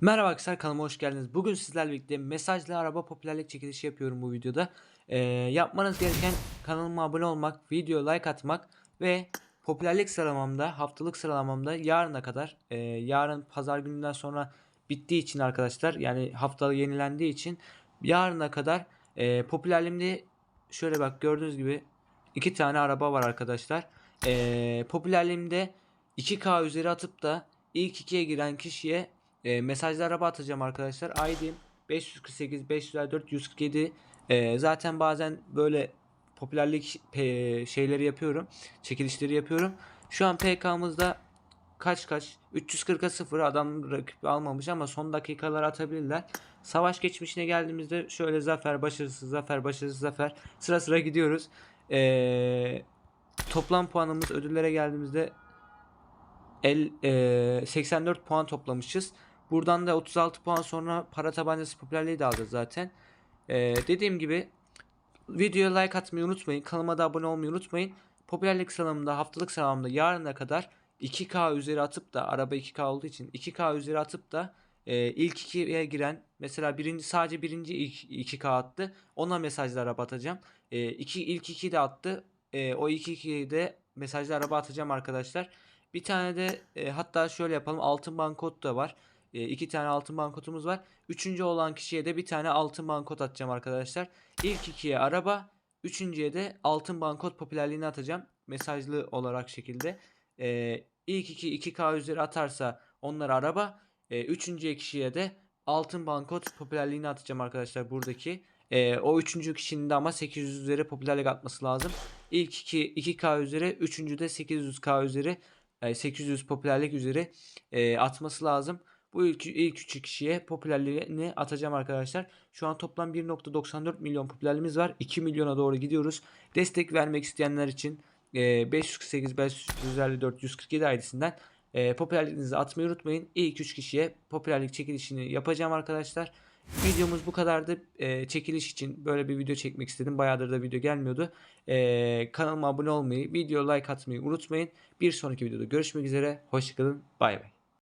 Merhaba arkadaşlar kanalıma hoş geldiniz. Bugün sizlerle birlikte mesajlı araba popülerlik çekilişi yapıyorum bu videoda. Ee, yapmanız gereken kanalıma abone olmak, video like atmak ve popülerlik sıralamamda, haftalık sıralamamda yarına kadar, e, yarın pazar gününden sonra bittiği için arkadaşlar yani haftalık yenilendiği için yarına kadar e, popülerliğimde şöyle bak gördüğünüz gibi iki tane araba var arkadaşlar. E, popülerliğimde 2K üzeri atıp da ilk ikiye giren kişiye e, mesajlı araba atacağım arkadaşlar. ID'm 548 554 147. E, zaten bazen böyle popülerlik pe- şeyleri yapıyorum. Çekilişleri yapıyorum. Şu an PK'mızda kaç kaç 340'a 0 adam rakip almamış ama son dakikalar atabilirler. Savaş geçmişine geldiğimizde şöyle zafer başarısız zafer başarısız zafer sıra sıra gidiyoruz. E, toplam puanımız ödüllere geldiğimizde el, e, 84 puan toplamışız. Buradan da 36 puan sonra para tabancası popülerliği de alacağız zaten. E, dediğim gibi videoya like atmayı unutmayın. Kanalıma da abone olmayı unutmayın. Popülerlik sıralamamda haftalık sıralamamda yarına kadar 2K üzeri atıp da araba 2K olduğu için 2K üzeri atıp da e, ilk 2'ye giren mesela birinci sadece birinci ilk 2K attı. Ona mesajlı araba atacağım. E, iki, ilk 2 de attı. E, o ilk 2'yi de mesajlı araba atacağım arkadaşlar. Bir tane de e, hatta şöyle yapalım altın bankot da var. E, iki tane altın bankotumuz var. Üçüncü olan kişiye de bir tane altın bankot atacağım arkadaşlar. İlk ikiye araba, üçüncüye de altın bankot popülerliğini atacağım. Mesajlı olarak şekilde. E, ilk iki 2K üzeri atarsa onlar araba. E, üçüncü kişiye de altın bankot popülerliğini atacağım arkadaşlar buradaki. E, o üçüncü kişinin de ama 800 üzeri popülerlik atması lazım. İlk iki 2K üzeri, üçüncü de 800K üzeri, e, 800 popülerlik üzeri e, atması lazım. Bu ilk, ilk üç kişiye popülerliğini atacağım arkadaşlar. Şu an toplam 1.94 milyon popülerliğimiz var. 2 milyona doğru gidiyoruz. Destek vermek isteyenler için e, 548 554 147 ID'sinden e, popülerliğinizi atmayı unutmayın. İlk 3 kişiye popülerlik çekilişini yapacağım arkadaşlar. Videomuz bu kadardı. E, çekiliş için böyle bir video çekmek istedim. Bayağıdır da video gelmiyordu. E, kanalıma abone olmayı, video like atmayı unutmayın. Bir sonraki videoda görüşmek üzere. Hoşçakalın. Bay bay.